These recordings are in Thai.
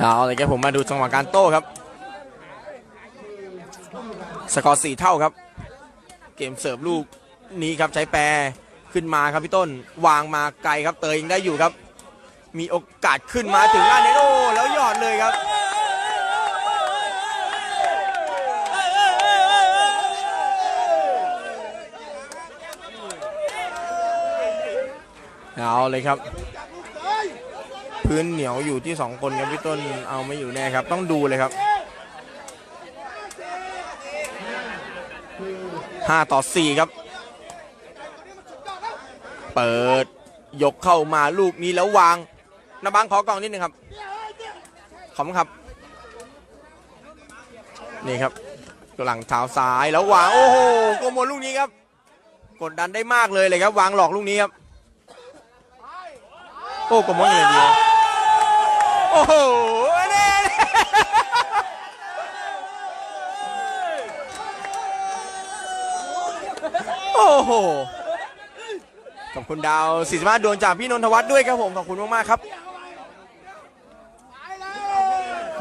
เอาเลยครับผมมาดูจังหวะการโต้ครับ สกอร์สี่เท่าครับ เกมเสิร์ฟลูกนี้ครับใช้แปรขึ้นมาครับพี่ต้นวางมาไกลครับเตยยังได้อยู่ครับ มีโอกาสขึ้นมาถึงหน้าเนตโอ้แล้วหยอดเลยครับเอาเลยครับ พื้นเหนียวอยู่ที่สองคนครับพี่ต้นเอาไม่อยู่แน่ครับ ต้องดูเลยครับห้าต่อสี่ครับ เปิดยกเข้ามาลูกนี้แล้ววางนาบังขอกล่องนิดนึงครับ ขอบคุณครับ นี่ครับหลังเท้าซ้ายแล้ววาง โอ้โหโกโมลลูกนี้ครับ กดดันได้มากเลยเลยครับ วางหลอกลูกนี้ครับ โอ้โกโมลอย่างเดีย โอ้โหเน่โอ้โห ขอบคุณดาว45ดวงจากพี่นนทวัฒน์ด้วยครับผม ขอบคุณมากๆครับ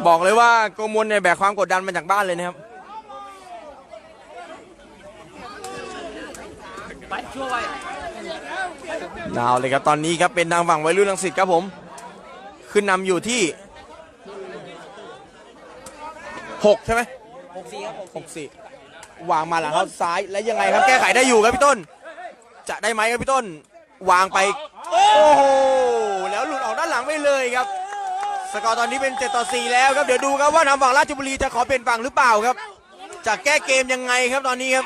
บอกเลยว่าโกมลเนี่ยแบกความกดดันมาจากบ้านเลยนะครับ ดาวเลยครับตอนนี้ครับเป็นทางฝั่งวัยรุ่นลังสิตครับผม ขึ้นนำอยู่ที่6ใช่ไหมหกสี่ครับหกหกสี่วางมาหลังเข้าซ้ายแล้วยังไงครับแก้ไขได้อยู่ครับพี่ต้น จะได้ไหมครับพี่ต้น วางไปโอ้โหแล้วหลุดออกด้านหลังไปเลยครับ สกอร์ตอนนี้เป็น7ต่อ4แล้วครับเดี๋ยวดูครับว่าทางฝั่งราชบุรีจะขอเปลี่ยนฝั่งหรือเปล่าครับ จะแก้เกมยังไงครับตอนนี้ครับ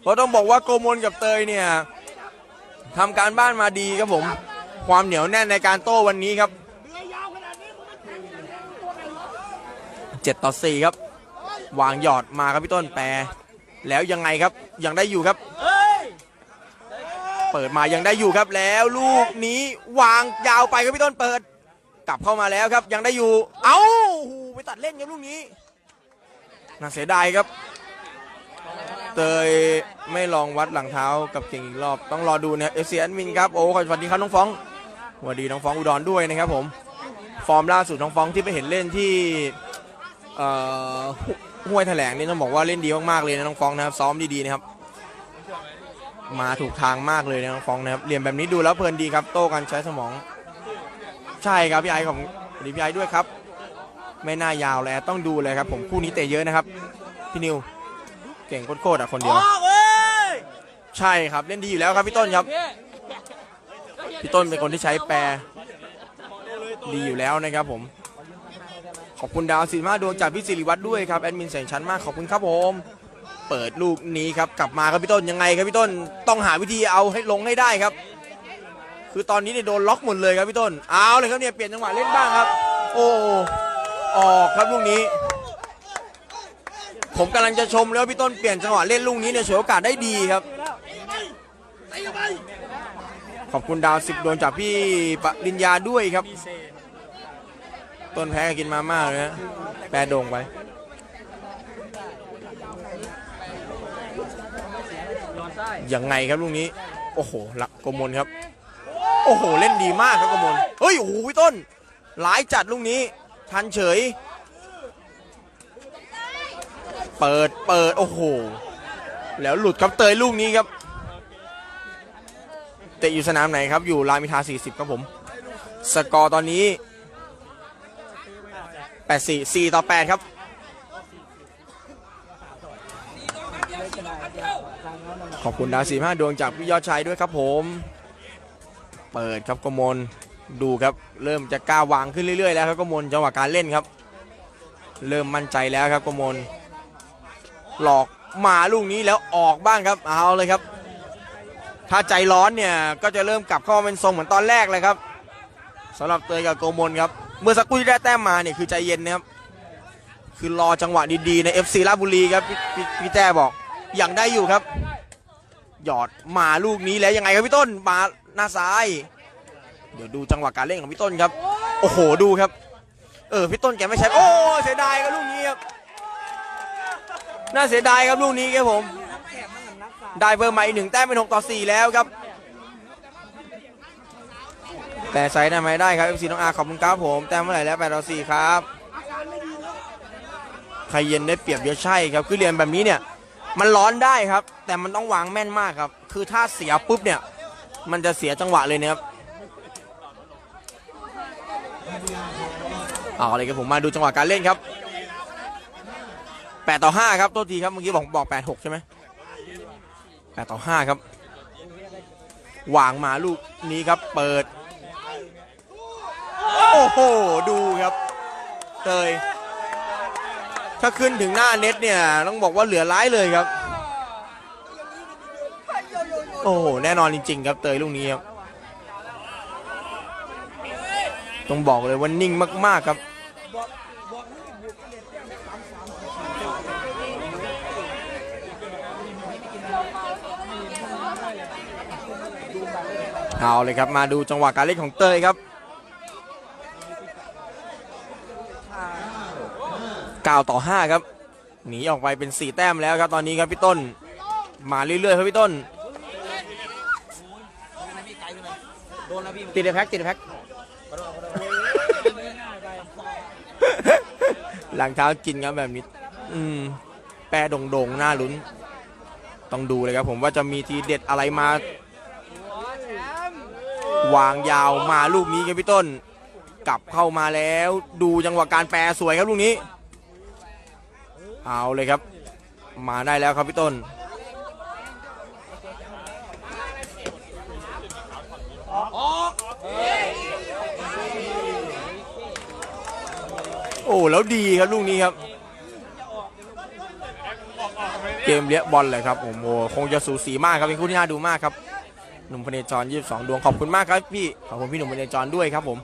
เพราะต้องบอกว่าโกมลกับเตยเนี่ยทำการบ้านมาดีครับผม ความเหนียวแน่นในการโต้วันนี้ครับ7ต่อ4ครับ วางหยอดมาครับพี่ต้นแปรแล้วยังไงครับยังได้อยู่ครับ เปิดมายังได้อยู่ครับแล้วลูกนี้วางยาวไปครับพี่ต้นเปิด กลับเข้ามาแล้วครับยังได้อยู่ เอ้าหูไปตัดเล่นครับลูกนี้น่าเสียดายครับ เตยไม่ลองวัดหลังเท้ากับเก่งอีกรอบ ต้องรอดูนะเอฟซีแอดมินครับ โอ้ขอสวัสดีครับน้องฟ้อง วัสดีน้องฟ้องอุดรด้วยนะครับผม ฟอร์มล่าสุดน้องฟ้องที่ไปเห็นเล่นที่เอ่อห้วยแถลงนี่ต้องบอกว่าเล่นดีมากๆเลยนะน้องฟ้องนะครับซ้อมดีๆนะครับมาถูกทางมากเลยนะน้องฟองนะครับเรียนแบบนี้ดูแล้วเพลินดีครับ โต้กันใช้สมอง ใช่ครับพี่ไอของสวัสดีพี่ไอด้วยครับ ไม่น่ายาวแล้วต้องดูเลยครับ ผมคู่นี้เตะเยอะนะครับ พี่นิวเก่งโคตรๆอะคนเดียวใช่ครับเล่นดีอยู่แล้วครับพี่ต้นครับ พี่ต้นเป็นคนที่ใช้แปรดีอยู่แล้วนะครับผม ขอบคุณดาวสีมาดวงจากพี่สิริวัตรด้วยครับแอดมินแสงชั้นมากขอบคุณครับผม เปิดลูกนี้ครับกลับมาครับพี่ต้นยังไงครับพี่ต้นต้องหาวิธีเอาให้ลงให้ได้ครับ คือตอนนี้เนี่ยโดนล็อกหมดเลยครับพี่ต้นเอาเลยครับเนี่ยเปลี่ยนจังหวะเล่นบ้างครับ โอ้ออกครับลูกนี้ ผมกำลังจะชมแล้วพี่ต้นเปลี่ยนจังหวะเล่นลูกนี้เนี่ยฉวยโอกาสได้ดีครับ ขอบคุณดาวสิบดวงจากพี่ปริญญาด้วยครับ ต้นแพ้กินมาม่าเลยนะแปรโด่งไปยังไงครับลูกนี้ โอ้โหลักกมลครับ โอ้โห เล่นดีมากครับกมลเฮ้ย โอ้โหพี่ต้น หลายจัดลูกนี้ ทันเฉย เปิด เปิด โอ้โห แล้วหลุดครับเตยลูกนี้ครับ เตะอยู่สนามไหนครับ อยู่รามอินทรา40 ครับผม สกอร์ตอนนี้ 8 4 4 ต่อ 8 ครับ ขอบคุณดาวสี่ห้าดวงจากพี่ยอดชัยด้วยครับผม เปิดครับกมลดูครับ เริ่มจะกล้าวางขึ้นเรื่อยๆแล้วครับกมลจังหวะการเล่นครับ เริ่มมั่นใจแล้วครับกมลหลอกมาลูกนี้แล้วออกบ้างครับเอาเลยครับ ถ้าใจร้อนเนี่ยก็จะเริ่มกลับเข้ามาเป็นทรงเหมือนตอนแรกเลยครับสำหรับเตยกับโกมลครับ เมื่อสักครู่ที่ได้แต้มมาเนี่ยคือใจเย็นนะครับ คือรอจังหวะดีๆใน FC ราชบุรีครับพี่พี่พี่แจ้บอกยังได้อยู่ครับ หยอดมาลูกนี้แล้วยังไงครับพี่ต้นมาหน้าซ้าย เดี๋ยวดูจังหวะการเล่นของพี่ต้นครับ โอ้โหดูครับ เออพี่ต้นแกไม่ใช่โอ้เสียดายครับลูกนี้ครับน่าเสียดายครับลูกนี้ครับผม ได้เพิ่มมาอีกหนึ่งแต้มเป็นหกต่อสี่แล้วครับ แต่ไซส์ได้ไหมได้ครับ FC น้องอาขอบคุณครับผมแต้มเมื่อไหร่แล้ว8ต่อ4ครับใครเย็นได้เปรียบเยอะใช่ครับคือเรียนแบบนี้เนี่ยมันร้อนได้ครับ แต่มันต้องวางแม่นมากครับ คือถ้าเสียปุ๊บเนี่ย มันจะเสียจังหวะเลยนะครับเอาเลยครับผมมาดูจังหวะการเล่นครับ 8 ต่อ 5 ครับโทษทีครับเมื่อกี้บอกบอก 8 6 ใช่ไหม 8ต่อ 5 ครับ วางมาลูกนี้ครับเปิด โอ้โห ดูครับเตยถ้าขึ้นถึงหน้าเน็ตเนี่ย ต้องบอกว่าเหลือร้ายเลยครับ โอ้โห แน่นอนจริง ๆ ครับเตยลูกนี้ครับ ต้องบอกเลยว่านิ่งมาก ๆ ครับ เอาเลยครับมาดูจังหวะการเล่นของเตยครับ9ต่อ 5 ครับหนีออกไปเป็น 4 แต้มแล้วครับตอนนี้ครับพี่ต้น มาเรื่อยๆครับพี่ต้น ติดในแพ็กติดในแพ็กหลังเท้ากินครับแบบนี้ อืม แปรโด่งๆหน้าลุ้น ต้องดูเลยครับผมว่าจะมีทีเด็ดอะไรมา วางยาวมาลูกนี้ครับพี่ต้น กลับเข้ามาแล้วดูจังหวะการแปรสวยครับลูกนี้ เอาเลยครับ มาได้แล้วครับพี่ต้นโอ้แล้วดีครับลูกนี้ครับ เกมเลี้ยบอลเลยครับโอ้โหคงจะสูสีมากครับเป็นคู่ที่น่าดูมากครับหนุ่มพเนจร22ดวงขอบคุณมากครับพี่ขอบคุณพี่หนุ่มพเนจรด้วยครับผม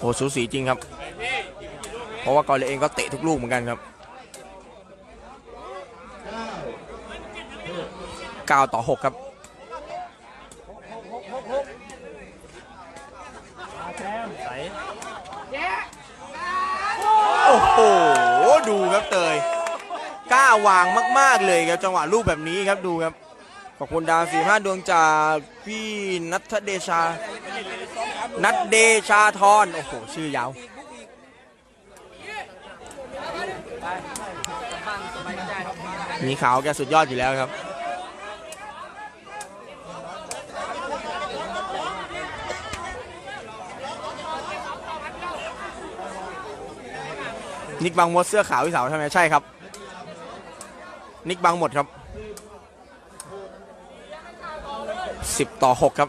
โอ้สูสีจริงครับ เพราะว่ากอลเลเองก็เตะทุกลูกเหมือนกันครับ 9 ต่อ 6 ครับโอ้โห ดูครับเตยกล้าวางมาก ๆ เลยครับจังหวะลูกแบบนี้ครับดูครับ ขอบคุณดาวสี่ห้าดวงจากพี่นัทเดชา นัทเดชาทรโอ้โห ชื่อยาวมีขาวแกสุดยอดอยู่แล้วครับ นิกบังหมดเสื้อขาวพี่สาวใช่ไหมใช่ครับ นิกบังหมดครับ10ต่อ6ครับ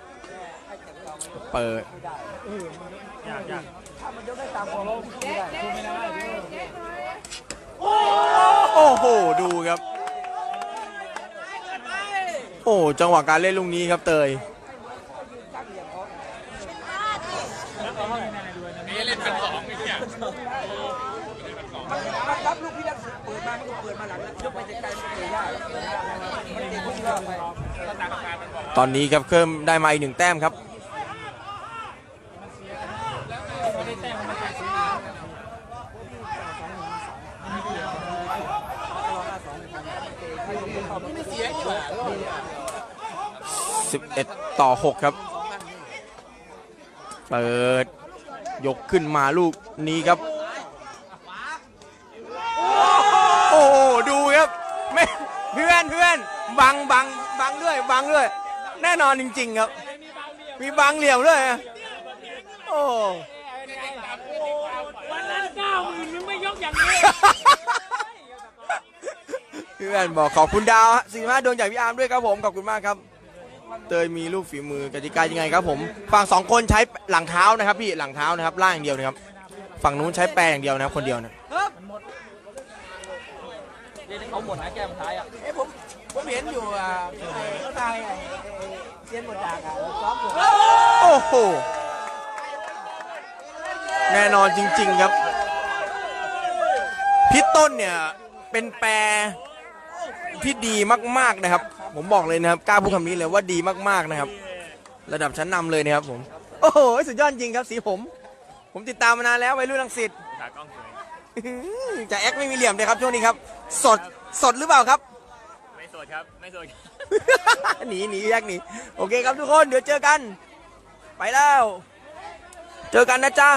เปิดโอ้โห ดูครับ โอ้จังหวะการเล่นลูกนี้ครับเตย รับลูกพี่รักเปิดมา มันก็เปิดมาหลังแล้วยกไปไกลๆมันเตะยากมันเตะทุกรอบไปตอนนี้ครับเพิ่มได้มาอีกหนึ่งแต้มครับ 11 ต่อ 6 ครับ เปิด ยกขึ้นมาลูกนี้ครับ โอ้โหดูครับไม่ เพื่อนเพื่อนบังบังบังด้วยบังด้วย แน่นอนจริง ๆ ครับ มีบังเหลี่ยมด้วยอะโอ้วันนั้นเก้าหมื่นยังไม่ยกอย่างนี้พี่แวนบอกขอบคุณดาวสี่ห้าดวงจากพี่อาร์มด้วยครับผมขอบคุณมากครับ เตยมีลูกฝีมือกติกายังไงครับ ผมฝั่งสองคนใช้หลังเท้านะครับ พี่หลังเท้านะครับล่างอย่างเดียวนะครับฝั่งนู้นใช้แปรอย่างเดียวนะครับคนเดียวนะ เดี๋ยวเขาหมดนะแก้มท้ายอะเอ้ผมผมเห็นอยู่อะเขาทายไอ้เซียนหมดจากอะซ้อมอยู่โอ้โห แน่นอนจริง ๆ ครับ พี่ต้นเนี่ยเป็นแปรที่ดีมาก ๆ นะครับ ผมบอกเลยนะครับกล้าพูดคำนี้เลยว่าดีมาก ๆ นะครับ ระดับชั้นนำเลยนะครับผม โอ้โห สุดยอดจริงครับ สีผม ผมติดตามมานานแล้ววัยรุ่นลังสิตขากล้องสวย จะแอคไม่มีเหลี่ยมเลยครับช่วงนี้ครับ สดสดหรือเปล่าครับ ไม่สดครับ ไม่สดหนีหนีแยกหนีโอเคครับทุกคนเดี๋ยวเจอกัน ไปแล้ว เจอกันนะจ๊ะ